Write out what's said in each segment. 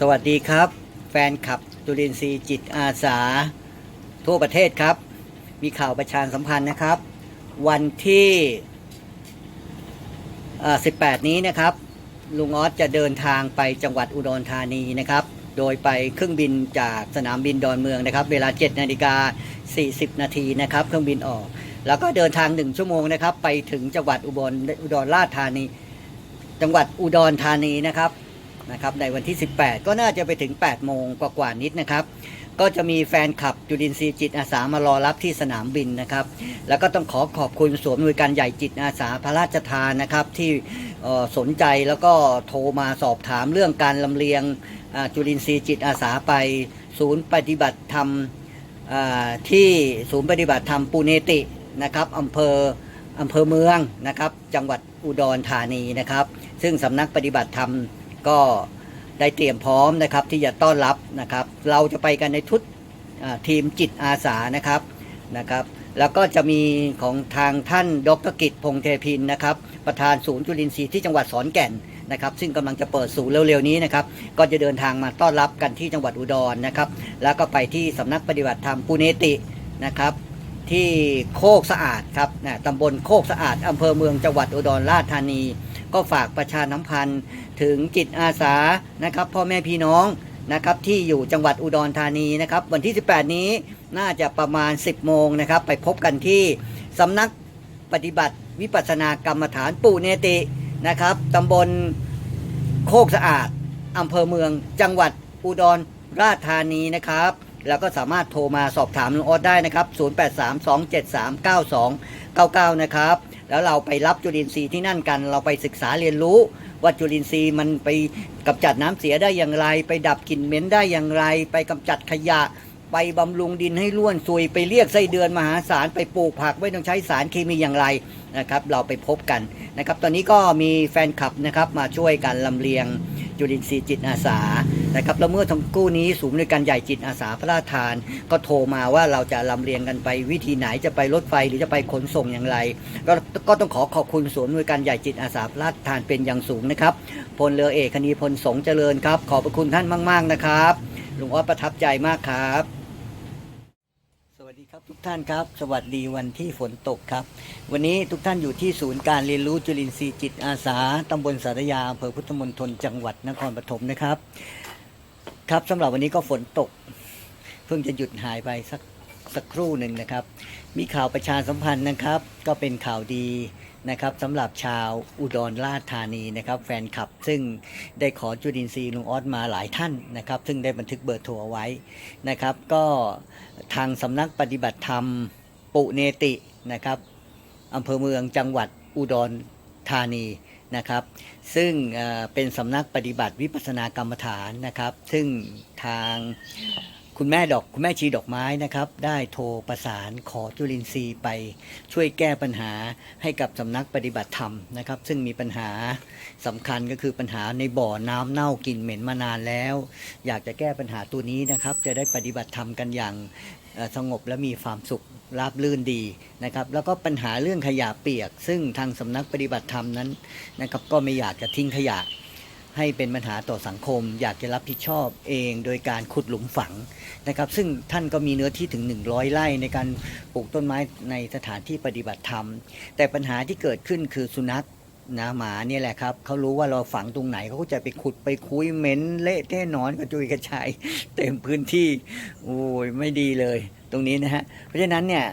สวัสดีครับ แฟนคลับจุลินทรีย์จิตอาสา ทั่วประเทศครับ มีข่าวประชาสัมพันธ์นะครับ วันที่18 นี้นะครับ ลุงออสจะเดินทางไปจังหวัดอุดรธานีนะครับ โดยไปเครื่องบินจากสนามบินดอนเมืองนะครับ เวลา 7 นาฬิกา 40 นาทีนะครับ เครื่องบินออก แล้วก็เดินทาง 1 ชั่วโมงนะครับ ไปถึงจังหวัดอุบลอุดรราชธานี จังหวัดอุดรธานีนะครับ นะครับในวันที่ 18 ก็น่าจะไปถึง 8 โมงกว่าๆนิดนะครับ ก็จะมีแฟนคลับจุลินทรีย์จิตอาสามารอรับที่สนามบินนะครับ แล้วก็ต้องขอขอบคุณสวมหน่วยการใหญ่จิตอาสาพระราชทานนะครับ ที่สนใจแล้วก็โทรมาสอบถามเรื่องการลำเลียงจุลินทรีย์จิตอาสาไป ศูนย์ปฏิบัติธรรมที่ศูนย์ปฏิบัติธรรมปูเนตินะครับอำเภออำเภอเมืองนะครับ จังหวัดอุดรธานีนะครับ ซึ่งสำนักปฏิบัติธรรม ก็ได้เตรียมพร้อมนะครับที่จะต้อนรับนะครับ เราจะไปกันในทุกทีมจิตอาสานะครับนะครับ แล้วก็จะมีของทางท่านดรกิจพงเทพินนะครับ ประธานศูนย์จุลินทรีย์ที่จังหวัดสอนแก่นนะครับ ซึ่งกำลังจะเปิดศูนย์เร็วๆนี้นะครับ ก็จะเดินทางมาต้อนรับกันที่จังหวัดอุดรนะครับ แล้วก็ไปที่สำนักปฏิบัติธรรมปุเนตินะครับที่โคกสะอาดครับนะตำบลโคกสะอาดอำเภอเมืองจังหวัดอุดรราชธานี ก็ฝากประชาน้ำพันธ์ถึงจิตอาสานะครับพ่อแม่พี่น้องนะครับที่อยู่จังหวัดอุดรธานีนะครับวันที่ 18 นี้น่าจะประมาณ 10 โมงนะครับ ไปพบกันที่สำนักปฏิบัติวิปัสสนากรรมฐานปู่เนตินะครับตำบลโคกสะอาดอำเภอเมืองจังหวัดอุดรราชธานีนะครับแล้วก็สามารถโทรมาสอบถามลุงออสได้นะครับ 0832739299 นะครับ แล้วเราไปรับจุลินทรีย์ที่นั่นกัน เราไปศึกษาเรียนรู้ ว่าจุลินทรีย์มันไปกำจัดน้ำเสียได้อย่างไร ไปดับกลิ่นเหม็นได้อย่างไร ไปกำจัดขยะ ไปบำรุงดินให้ร่วนซุยไปเรียกไส้เดือนมหาศาลไปปลูกผักไม่ต้องใช้สารเคมีอย่างไรนะครับ เราไปพบกันนะครับ ตอนนี้ก็มีแฟนคลับนะครับมาช่วยกันลำเลียงจุลินทรีย์จิตอาสา นะครับแล้วเมื่อทั้งกู้นี้ศูนย์ในวยการใหญ่จิตอาสาพระราชทาน ก็โทรมาว่าเราจะลำเลียงกันไปวิธีไหนจะไปรถไฟหรือจะไปขนส่งอย่างไร ก็ก็ต้องขอขอบคุณศูนย์ในวยการใหญ่จิตอาสาพระราชทานเป็นอย่างสูงนะครับพลเรือเอกคณีพลสงเจริญครับ ขอบพระคุณท่านมาก ๆนะครับลุงออประทับใจมากครับสวัสดีครับทุกท่านครับ สวัสดีวันที่ฝนตกครับ วันนี้ทุกท่านอยู่ที่ศูนย์การเรียนรู้จุลินทรีย์จิตอาสาตำบลสารยาอำเภอพุทธมณฑลจังหวัดนครปฐมนะครับ ครับสำหรับวันนี้ก็ฝนตก เพิ่งจะหยุดหายไปสักสักครู่หนึ่งนะครับ มีข่าวประชาสัมพันธ์นะครับ ก็เป็นข่าวดีนะครับสำหรับชาวอุดรราชธานีนะครับ แฟนคลับซึ่งได้ขอจุลินทรีย์ลุงออสมาหลายท่านนะครับ ซึ่งได้บันทึกเบอร์โทรเอาไว้นะครับ ก็ทางสำนักปฏิบัติธรรมปุเนตินะครับอำเภอเมืองจังหวัดอุดรธานี นะครับ ซึ่งเป็นสำนักปฏิบัติวิปัสสนากรรมฐานนะครับ ซึ่งทาง คุณแม่ดอกคุณแม่ชีดอกไม้นะครับ ได้โทรประสานขอจุลินทรีย์ไปช่วยแก้ปัญหาให้กับสำนักปฏิบัติธรรมนะครับ ซึ่งมีปัญหาสำคัญก็คือปัญหาในบ่อน้ำเน่ากลิ่นเหม็นมานานแล้ว อยากจะแก้ปัญหาตัวนี้นะครับ จะได้ปฏิบัติธรรมกันอย่างสงบและมีความสุขราบรื่นดีนะครับ แล้วก็ปัญหาเรื่องขยะเปียก ซึ่งทางสำนักปฏิบัติธรรมนั้นนะครับ ก็ไม่อยากจะทิ้งขยะ ให้เป็นปัญหาต่อสังคม อยากจะรับผิดชอบเองโดยการขุดหลุมฝังนะครับ ซึ่งท่านก็มีเนื้อที่ถึง 100 ไร่ในการปลูกต้นไม้ในสถานที่ปฏิบัติธรรม แต่ปัญหาที่เกิดขึ้นคือสุนัขนะหมาเนี่ยแหละครับเขารู้ว่าเราฝังตรงไหนเขาก็จะไปขุดไปคุยเหม็นเละเทะนอนกระจุยกระจายเต็มพื้นที่ โอ้ยไม่ดีเลย ตรงนี้นะฮะเพราะฉะนั้นเนี่ย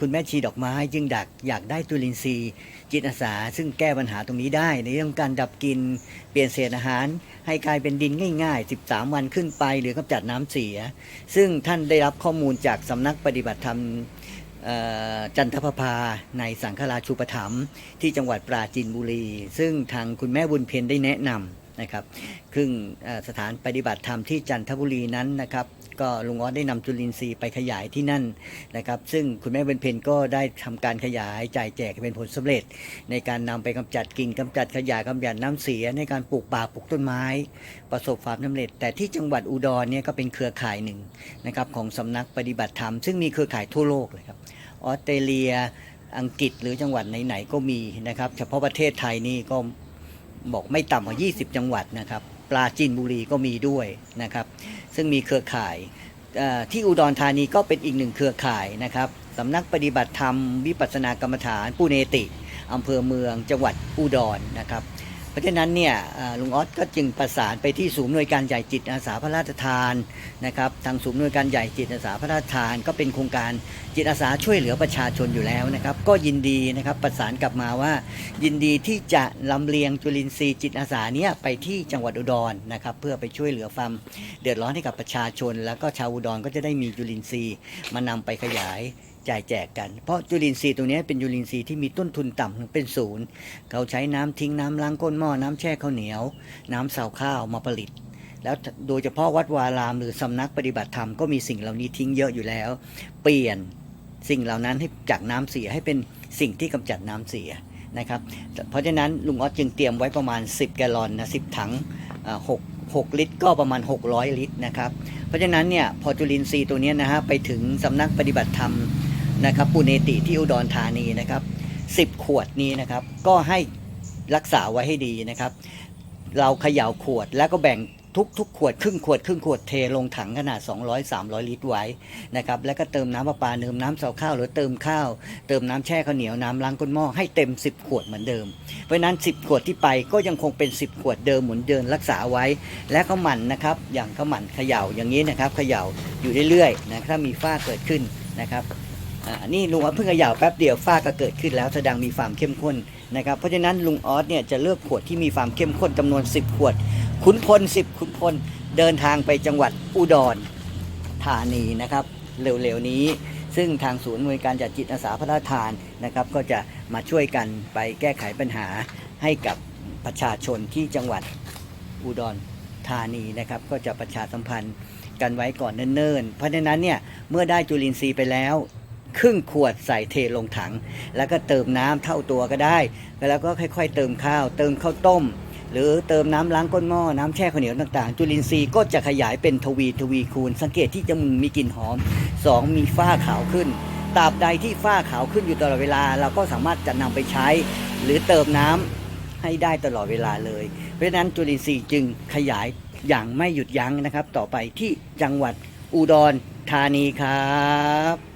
คุณแม่ชีดอกไม้จึงดักอยากได้จุลินทรีย์ จิตอาสา ซึ่งแก้ปัญหาตรงนี้ได้ ในเรื่องการดับกลินเปลี่ยนเศษอาหาร ให้กลายเป็นดินง่ายๆ 13 วันขึ้นไป หรือกำจัดน้ำเสีย ซึ่งท่านได้รับข้อมูลจากสำนักปฏิบัติธรรมจันทประภาในสังฆราชูปถัมภ์ที่จังหวัดปราจีนบุรี ซึ่งทางคุณแม่บุญเพ็ญได้แนะนำ นะครับซึ่งสถานปฏิบัติธรรมที่จันทบุรีนั้นนะครับ ก็ลุงออสได้นำจุลินทรีย์ไปขยายที่นั่นนะครับ ซึ่งคุณแม่เบุญเพ็ญก็ได้ทำการขยายจ่ายแจกเป็นผลสำเร็จ ในการนำไปกำจัดกิ่งกำจัดขยะกำจัดน้ำเสียในการปลูกป่าปลูกต้นไม้ ประสบความสำเร็จ แต่ที่จังหวัดอุดรเนี่ยก็เป็นเครือข่ายหนึ่งนะครับของสำนักปฏิบัติธรรมซึ่งมีเครือข่ายทั่วโลกเลยครับออสเตรเลียอังกฤษหรือจังหวัดไหนๆก็มีนะครับ เฉพาะประเทศไทยนี่ก็ บอกไม่ต่ำกว่า 20 จังหวัดนะครับปลาจีนบุรีก็มีด้วยนะครับ ซึ่งมีเครือข่ายที่อุดรธานีก็เป็นอีกหนึ่งเครือข่ายนะครับสำนักปฏิบัติธรรม วิปัสสนากรรมฐานปุเนติอำเภอเมืองจังหวัดอุดรนะครับ เพราะฉะนั้นเนี่ยลุงออสก็จึงประสานไปที่ศูนย์หน่วยการใหญ่จิตอาสาพระราชทานนะครับทางศูนย์หน่วยการใหญ่จิตอาสาพระราชทาน ก็เป็นโครงการจิตอาสาช่วยเหลือประชาชนอยู่แล้วนะครับ ก็ยินดีนะครับประสานกลับมาว่า ยินดีที่จะลำเลียงจุลินทรีย์จิตอาสาเนี่ยไปที่จังหวัดอุดรนะครับเพื่อไปช่วยเหลือความเดือดร้อนให้กับประชาชน แล้วก็ชาวอุดรก็จะได้มีจุลินทรีย์มานำไปขยาย จ่ายแจกกัน เพราะจุลินทรีย์ตัวนี้เป็นจุลินทรีย์ที่มีต้นทุนต่ำเป็นศูนย์เขาใช้น้ำทิ้งน้ำล้างก้นหม้อน้ำแช่ข้าวเหนียว น้ำเสาข้าวมาผลิต แล้วโดยเฉพาะวัดวารามหรือสำนักปฏิบัติธรรมก็มีสิ่งเหล่านี้ทิ้งเยอะอยู่แล้ว เปลี่ยนสิ่งเหล่านั้นให้จากน้ำเสียให้เป็นสิ่งที่กำจัดน้ำเสียนะครับเพราะฉะนั้นลุงออสจึงเตรียมไว้ประมาณ 10 แกลลอนนะ10ถังอ่า6 6ลิตร ก็ประมาณ 600 ลิตรนะครับ เพราะฉะนั้นเนี่ยพอจุลินทรีย์ตัวนี้นะฮะไปถึงสำนักปฏิบัติธรรม นะครับปุเนติที่อุดรธานีนะครับ10ขวดนี้นะครับก็ให้รักษาไว้ให้ดีนะครับ เราเขย่าขวดแล้วก็แบ่งทุกทุกขวดครึ่งขวดครึ่งขวดเทลงถังขนาด 200 300 ลิตรไว้นะครับแล้วก็เติมน้ำประปาเติมน้ำเสาข้าวหรือเติมข้าว เติมน้ำแช่ข้าวเหนียวน้ำล้างก้นหม้อให้เต็ม 10 ขวดเหมือนเดิม เพราะนั้น 10 ขวดที่ไปก็ยังคงเป็น 10 ขวดเดิมหมุนเดินรักษาไว้ และข้าวหมั่นนะครับอย่างข้าวหมั่นเขย่าอย่างนี้นะครับเขย่าอยู่เรื่อยๆนะถ้ามีฝ้าเกิดขึ้นนะครับ นี่ลุงออสเพิ่งเขย่าแป๊บเดียวฝ้าก็เกิดขึ้นแล้วแสดงมีความเข้มข้นนะครับเพราะฉะนั้นลุงออสเนี่ยจะเลือกขวดที่มีความเข้มข้นจำนวน 10 ขวด ขุนพล 10 ขุนพลเดินทางไปจังหวัดอุดรธานีนะครับเร็วๆนี้ซึ่งทางศูนย์หน่วยการจัดจิตอาสาพระราชทานนะครับ ก็จะมาช่วยกันไปแก้ไขปัญหาให้กับประชาชนที่จังหวัดอุดรธานีนะครับ ก็จะประชาสัมพันธ์กันไว้ก่อนเนิ่นๆ เพราะฉะนั้นเนี่ยเมื่อได้จุลินทรีย์ไปแล้ว ครึ่งขวดใส่เทลงถัง แล้วก็เติมน้ำเท่าตัวก็ได้ แล้วก็ค่อย ๆ เติมข้าว เติมข้าวต้ม หรือเติมน้ำล้างก้นหม้อน้ำแช่ข้าวเหนียวต่างๆ จุลินทรีย์ก็จะขยายเป็นทวีทวีคูณ สังเกตที่จมูกมีกลิ่นหอม 2 มีฝ้าขาวขึ้นตราบใดที่ฝ้าขาวขึ้นอยู่ตลอดเวลา เราก็สามารถจะนำไปใช้ หรือเติมน้ำให้ได้ตลอดเวลาเลย เพราะฉะนั้นจุลินทรีย์จึงขยายอย่างไม่หยุดยั้งนะครับ ต่อไปที่จังหวัดอุดรธานีครับ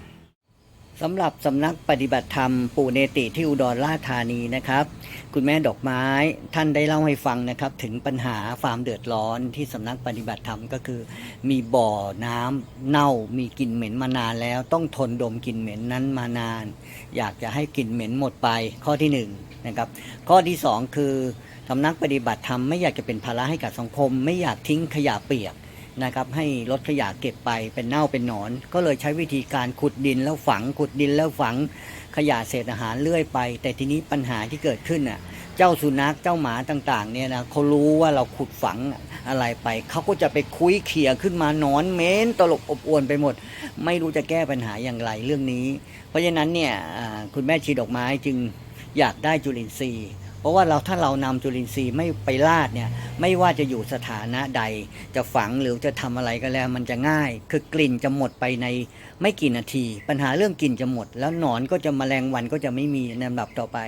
สำหรับสำนักปฏิบัติธรรมปู่เนติที่อุดรราชธานีนะครับ คุณแม่ดอกไม้ท่านได้เล่าให้ฟังนะครับ ถึงปัญหาความเดือดร้อนที่สำนักปฏิบัติธรรมก็คือ มีบ่อน้ำเน่ามีกลิ่นเหม็นมานานแล้วต้องทนดมกลิ่นเหม็นนั้นมานาน อยากจะให้กลิ่นเหม็นหมดไปข้อที่หนึ่งนะครับข้อที่สองคือสำนักปฏิบัติธรรมไม่อยากจะเป็นภาระให้กับสังคม ไม่อยากทิ้งขยะเปียก นะครับให้รถขยะเก็บไปเป็นเน่าเป็นหนอน ก็เลยใช้วิธีการขุดดินแล้วฝังขุดดินแล้วฝังขยะเศษอาหารเลื่อยไป แต่ทีนี้ปัญหาที่เกิดขึ้นน่ะเจ้าสุนัขเจ้าหมาต่างๆเนี่ยนะเขารู้ว่าเราขุดฝังอะไรไป เขาก็จะไปคุยเขี่ยขึ้นมานอนเม้นตลกอบอวนไปหมด ไม่รู้จะแก้ปัญหาอย่างไรเรื่องนี้ เพราะฉะนั้นเนี่ยคุณแม่ชีดอกไม้จึงอยากได้จุลินทรีย์ เพราะว่าเราถ้าเรานำจุลินทรีย์ไม่ไปลาดเนี่ยไม่ว่าจะอยู่สถานะใด จะฝังหรือจะทำอะไรก็แล้ว มันจะง่าย คือกลิ่นจะหมดไปในไม่กี่นาที ปัญหาเรื่องกลิ่นจะหมด แล้วหนอนก็จะมแมลงวันก็จะไม่มีในลำดับต่อไป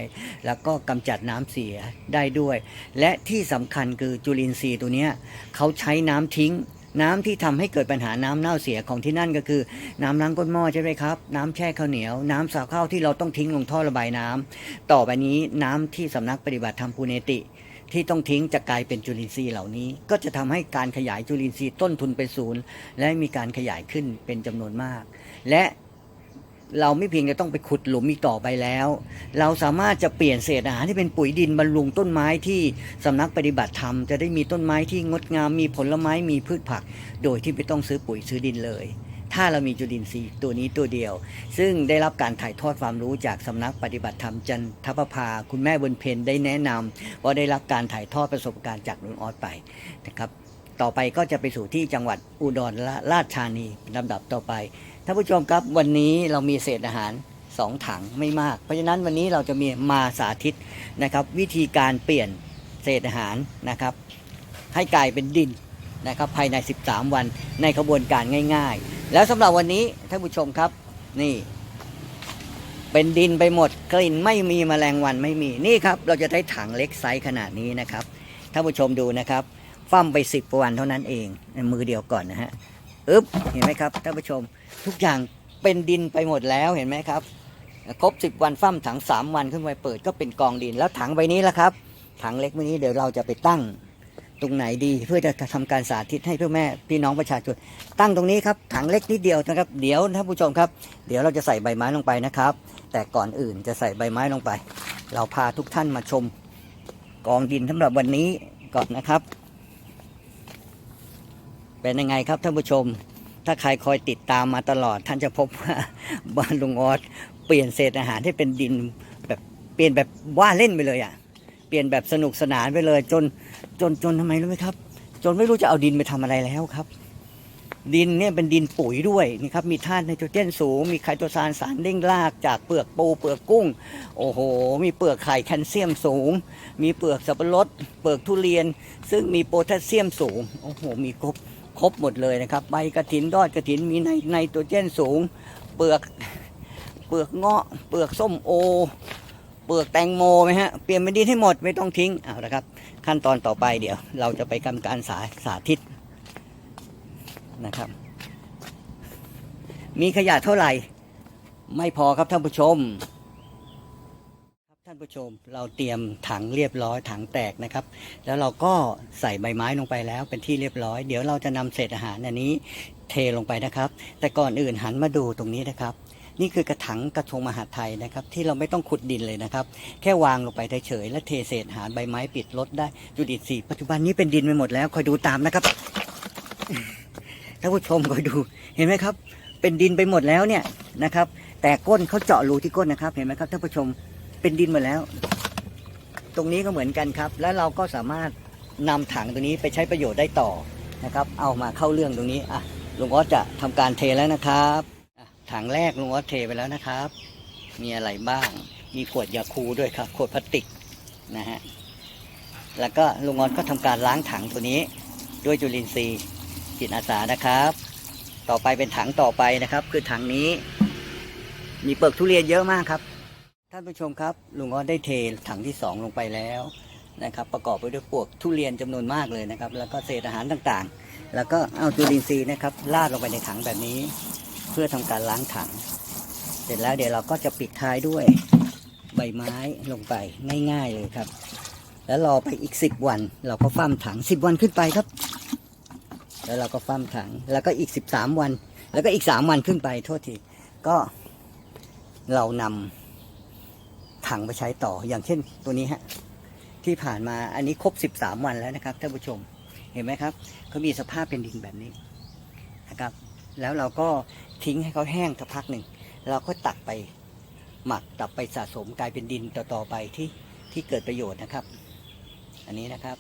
แล้วก็กำจัดน้ำเสียได้ด้วย และที่สำคัญคือจุลินทรีย์ตัวเนี้ยเขาใช้น้ำทิ้ง น้ำที่ทำให้เกิดปัญหาน้ำเน่าเสียของที่นั่นก็คือ น้ำล้างก้นหม้อใช่ไหมครับ น้ำแช่ข้าวเหนียว น้ำสาวข้าวที่เราต้องทิ้งลงท่อระบายน้ำต่อไปนี้น้ำที่สำนักปฏิบัติธรรมภูเนติที่ต้องทิ้งจะกลายเป็นจุลินทรีย์เหล่านี้ ก็จะทำให้การขยายจุลินทรีย์ต้นทุนเป็นศูนย์ และมีการขยายขึ้นเป็นจำนวนมาก และ เราไม่เพียงจะต้องไปขุดหลุมอีกต่อไปแล้ว เราสามารถจะเปลี่ยนเศษอาหารที่เป็นปุ๋ยดินบำรุงต้นไม้ที่สำนักปฏิบัติธรรม จะได้มีต้นไม้ที่งดงามมีผลไม้มีพืชผัก โดยที่ไม่ต้องซื้อปุ๋ยซื้อดินเลย ถ้าเรามีจุลินทรีย์ตัวนี้ตัวเดียว ซึ่งได้รับการถ่ายทอดความรู้จากสำนักปฏิบัติธรรมจันทประภา คุณแม่บนเพนได้แนะนำว่าได้รับการถ่ายทอดประสบการณ์จากลุงออสไปนะครับต่อไปก็จะไปสู่ที่จังหวัดอุดรราชธานีลำดับต่อไป ท่านผู้ชมครับวันนี้เรามีเศษอาหารสองถังไม่มาก เพราะฉะนั้นวันนี้เราจะมีมาสาธิตนะครับ วิธีการเปลี่ยนเศษอาหารนะครับ ให้กลายเป็นดินนะครับภายใน 13 วันในขบวนการง่าย ๆ แล้วสำหรับวันนี้ท่านผู้ชมครับนี่ เป็นดินไปหมดกลิ่นไม่มีแมลงวันไม่มีนี่ครับ เราจะได้ถังเล็กไซส์ขนาดนี้นะครับท่านผู้ชมดูนะครับฟั่มไปสิบวันเท่านั้นเองมือเดียวก่อนนะฮะ อึ๊บเห็นไหมครับท่านผู้ชมทุกอย่างเป็นดินไปหมดแล้วเห็นไหมครับ ครบสิบวันฟั่มถังสามวันขึ้นไปเปิดก็เป็นกองดินแล้วถังใบนี้ละครับ ถังเล็กใบนี้เดี๋ยวเราจะไปตั้งตรงไหนดีเพื่อจะทำการสาธิตให้พ่อแม่พี่น้องประชาชนตั้งตรงนี้ครับถังเล็กนิดเดียวนะครับ เดี๋ยวท่านผู้ชมครับ เดี๋ยวเราจะใส่ใบไม้ลงไปนะครับ แต่ก่อนอื่นจะใส่ใบไม้ลงไป เราพาทุกท่านมาชมกองดินสำหรับวันนี้ก่อนนะครับ เป็นยังไงครับท่านผู้ชม ถ้าใครคอยติดตามมาตลอด ท่านจะพบว่าบ้านลุงออสเปลี่ยนเศษอาหารให้เป็นดินแบบเปลี่ยนแบบว่าเล่นไปเลยอะ่ะ เปลี่ยนแบบสนุกสนานไปเลย จนจนจนทำไมรู้ไหมครับ จนไม่รู้จะเอาดินไปทำอะไรแล้วครับ ดินเนี่ยเป็นดินปุ๋ยด้วยนี่ครับมีธาตุไนโตรเจนสูง มีไคโตซานสารเร่งรากจากเปลือกปูเปลือกกุ้ง โอ้โห มีเปลือกไข่แคลเซียมสูง มีเปลือกสับปะรด เปลือกทุเรียน ซึ่งมีโพแทสเซียมสูง โอ้โห มีครบ ครบหมดเลยนะครับ ใบกระถินดอดกระถินมีไนไนโตรเจนสูง เปลือกเปลือกเงาะ เปลือกส้มโอ เปลือกแตงโมไหมฮะเปลี่ยนเป็นดินให้หมดไม่ต้องทิ้งเอาละครับ ขั้นตอนต่อไปเดี๋ยว เราจะไปกำการสาสาธิตนะครับ มีขยะเท่าไหร่ ไม่พอครับท่านผู้ชมานผู้ชมเราเตรียมถังเรียบร้อยถังแตกนะครับ แล้วเราก็ใส่ใบไม้ลงไปแล้วเป็นที่เรียบร้อย เดี๋ยวเราจะนำเศษอาหารอันนี้เทลงไปนะครับ แต่ก่อนอื่นหันมาดูตรงนี้นะครับ นี่คือกระถังกระทงมหาไทยนะครับ ที่เราไม่ต้องขุดดินเลยนะครับ แค่วางลงไปเฉยๆแล้วเทเศษอาหารใบไม้ปิดรถได้จุดอินทรีย์ปัจจุบันนี้เป็นดินไปหมดแล้วคอยดูตามนะครับท่านผู้ชมคอยดูเห็นไหมครับ เป็นดินไปหมดแล้วเนี่ยนะครับ แต่ก้นเขาเจาะรูที่ก้นนะครับ เห็นไหมครับท่านผู้ชม เป็นดินหมดแล้ว ตรงนี้ก็เหมือนกันครับ แล้วเราก็สามารถนำถังตรงนี้ไปใช้ประโยชน์ได้ต่อนะครับ เอามาเข้าเรื่องตรงนี้อะลุงออสจะทำการเทแล้วนะครับถังแรกลุงออสเทไปแล้วนะครับ มีอะไรบ้าง มีขวดยาคูด้วยครับ ขวดพลาสติกนะฮะแล้วก็ลุงออสก็ทำการล้างถังตัวนี้ ด้วยจุลินทรีย์จิตอาสานะครับ ต่อไปเป็นถังต่อไปนะครับ คือถังนี้ มีเปลือกทุเรียนเยอะมากครับ ท่านผู้ชมครับ ลุงอ้อได้เทถังที่สองลงไปแล้วนะครับประกอบไปด้วยปวกทุเรียนจำนวนมากเลยนะครับ แล้วก็เศษอาหารต่างๆ แล้วก็เอาจุลินทรีย์นะครับลาดลงไปในถังแบบนี้ เพื่อทำการล้างถัง เสร็จแล้วเดี๋ยวเราก็จะปิดท้ายด้วยใบไม้ลงไปง่ายๆเลยครับ แล้วรอไปอีกสิบวัน เราก็ฟ้ามถังสิบวันขึ้นไปครับ แล้วเราก็ฟ้ามถังแล้วก็อีกสิบสามวัน แล้วก็อีกสามวันขึ้นไปโทษทีก็เรานำ ถังไปใช้ต่ออย่างเช่นตัวนี้ฮะที่ผ่านมาอันนี้ครบสิบสามวันแล้วนะครับท่านผู้ชมเห็นไหมครับเขามีสภาพเป็นดินแบบนี้นะครับ แล้วเราก็ทิ้งให้เขาแห้งสักพักหนึ่งเราก็ตักไปหมักตักไปสะสมกลายเป็นดินต่อๆไปที่ที่เกิดประโยชน์นะครับ อันนี้นะครับ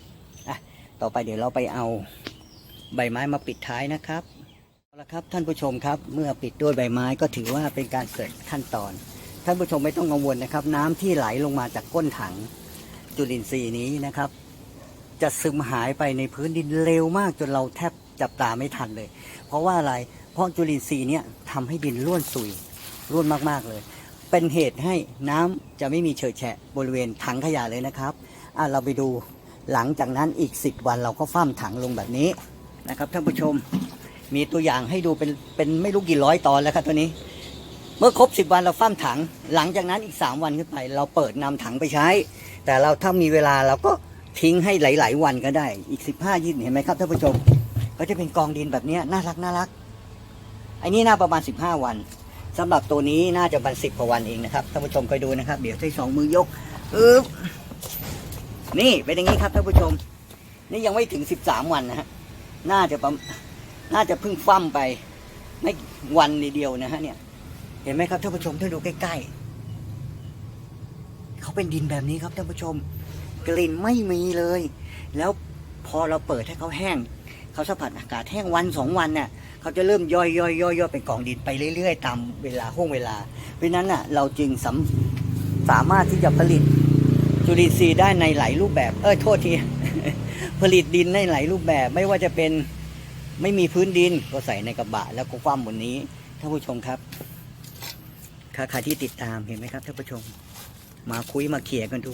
อะต่อไปเดี๋ยวเราไปเอาใบไม้มาปิดท้ายนะครับเอาละครับท่านผู้ชมครับ เมื่อปิดด้วยใบไม้ก็ถือว่าเป็นการเสร็จขั้นตอน ท่านผู้ชมไม่ต้องกังวลนะครับ น้ำที่ไหลลงมาจากก้นถังจุลินทรีย์นี้นะครับ จะซึมหายไปในพื้นดินเร็วมากจนเราแทบจับตาไม่ทันเลย เพราะว่าอะไรเพราะจุลินทรีย์เนี่ยทำให้ดินร่วนซุยร่วนมากๆเลย เป็นเหตุให้น้ำจะไม่มีเฉอะแฉะบริเวณถังขยะเลยนะครับอะเราไปดูหลังจากนั้นอีก 10 วันเราก็ฟ้ามถังลงแบบนี้นะครับท่านผู้ชมมีตัวอย่างให้ดูเป็นเป็นไม่รู้กี่ร้อยตอนแล้วครับตัวนี้ เมื่อครบสิบวันเราฟ้ามถัง หลังจากนั้นอีกสามวันขึ้นไป เราเปิดนำถังไปใช้ แต่เราถ้ามีเวลาเราก็ทิ้งให้หลาย ๆ วันก็ได้ อีกสิบห้ายี่เห็นไหมครับท่านผู้ชม ก็จะเป็นกองดินแบบนี้น่ารักน่ารักไอ้นี่น่าประมาณสิบห้าวันสำหรับตัวนี้น่าจะประมาณสิบกว่าวันเองนะครับท่านผู้ชมคอยดูนะครับ เดี๋ยวใช้สองมือยกอึ๊บนี่เป็นอย่างนี้ครับท่านผู้ชม นี่ยังไม่ถึงสิบสามวันนะฮะน่าจะประน่าจะเพิ่งฟั่มไปไม่วันเดียวนะฮะเนี่ย เห็นไหมครับท่านผู้ชมถ้านดูใกล้ๆเขาเป็นดินแบบนี้ครับท่านผู้ชม กลิ่นไม่มีเลย แล้วพอเราเปิดให้เขาแห้งเขาสัมผัสอากาศแห้งวันสองวันเนี่ยเขาจะเริ่มย่อยย่อยย่อยย่อยเป็นกองดินไปเรื่อย ๆ ตามเวลาห่วงเวลา เพราะนั้นน่ะเราจึงสามสามารถที่จะผลิตจุลินทรีย์ได้ในหลายรูปแบบ เออโทษที ผลิตดินในหลายรูปแบบ ไม่ว่าจะเป็นไม่มีพื้นดินก็ใส่ในกระบะแล้วก็คว่ำบนนี้ท่านผู้ชมครับ ใครที่ติดตามเห็นไหมครับท่านผู้ชม มาคุยมาเขี่ยกันดู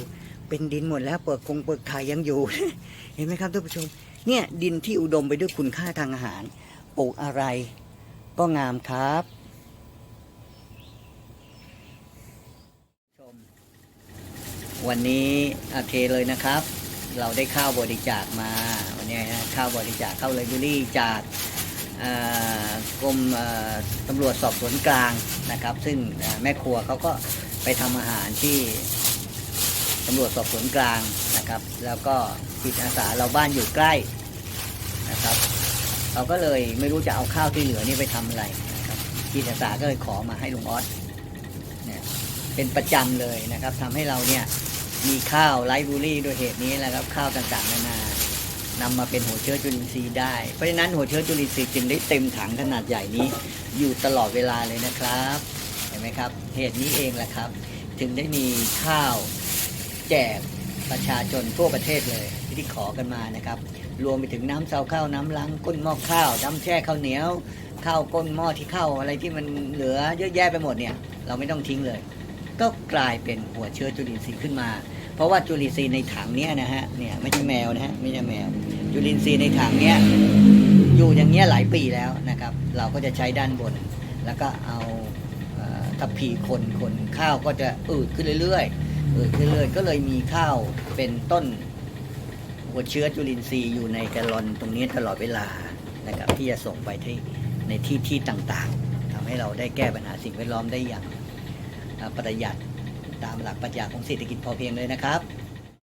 เป็นดินหมดแล้วเปลือกคงเปลือกไข่ยังอยู่ เห็นไหมครับท่านผู้ชม เนี่ยดินที่อุดมไปด้วยคุณค่าทางอาหารปลูกอะไรก็งามครับชมวันนี้โอเคเลยนะครับ เราได้ข้าวบริจาคมาวันนี้นะข้าวบริจาคเข้าไลบรารีจาก กรมตำรวจสอบสวนกลางนะครับ ซึ่งแม่ครัวเขาก็ไปทำอาหารที่ตำรวจสอบสวนกลางนะครับ แล้วก็จิตอาสาเราบ้านอยู่ใกล้นะครับ เราก็เลยไม่รู้จะเอาข้าวที่เหลือนี่ไปทำอะไรนะครับจิตอาสาก็เลยขอมาให้ลุงออสเนี่ยเป็นประจำเลยนะครับทำให้เราเนี่ยมีข้าวไลฟ์บูรี่ด้วยเหตุนี้แหละครับข้าวต่างๆนานา นำมาเป็นหัวเชื้อจุลินทรีย์ได้ เพราะฉะนั้นหัวเชื้อจุลินทรีย์จึงได้เต็มถังขนาดใหญ่นี้ อยู่ตลอดเวลาเลยนะครับ เห็นไหมครับ เหตุนี้เองแหละครับ ถึงได้มีข้าวแจกประชาชนทั่วประเทศเลยที่ขอกันมานะครับ รวมไปถึงน้ำเซาข้าวน้ำล้างก้นหม้อข้าวน้ำแช่ข้าวเหนียวข้าวก้นหม้อที่ข้าวอะไรที่มันเหลือเยอะแยะไปหมดเนี่ย เราไม่ต้องทิ้งเลย ก็กลายเป็นหัวเชื้อจุลินทรีย์ขึ้นมา เพราะว่าจุลินทรีย์ในถังเนี้ยนะฮะเนี่ยไม่ใช่แมวนะฮะไม่ใช่แมว จุลินทรีย์ในถังเนี้ยอยู่อย่างเงี้ยหลายปีแล้วนะครับ เราก็จะใช้ด้านบน แล้วก็เอาทัพพีคนคนข้าวก็จะอืดขึ้นเรื่อยๆอืดขึ้นเรื่อยๆก็เลยมีข้าวเป็นต้นหัวเชื้อจุลินทรีย์อยู่ในแกลลอนตรงนี้ตลอดเวลานะครับที่จะส่งไปที่ในที่ที่ต่างๆทำให้เราได้แก้ปัญหาสิ่งแวดล้อมได้อย่างประหยัด ตามหลักปรัชญาของเศรษฐกิจพอเพียงเลยนะครับ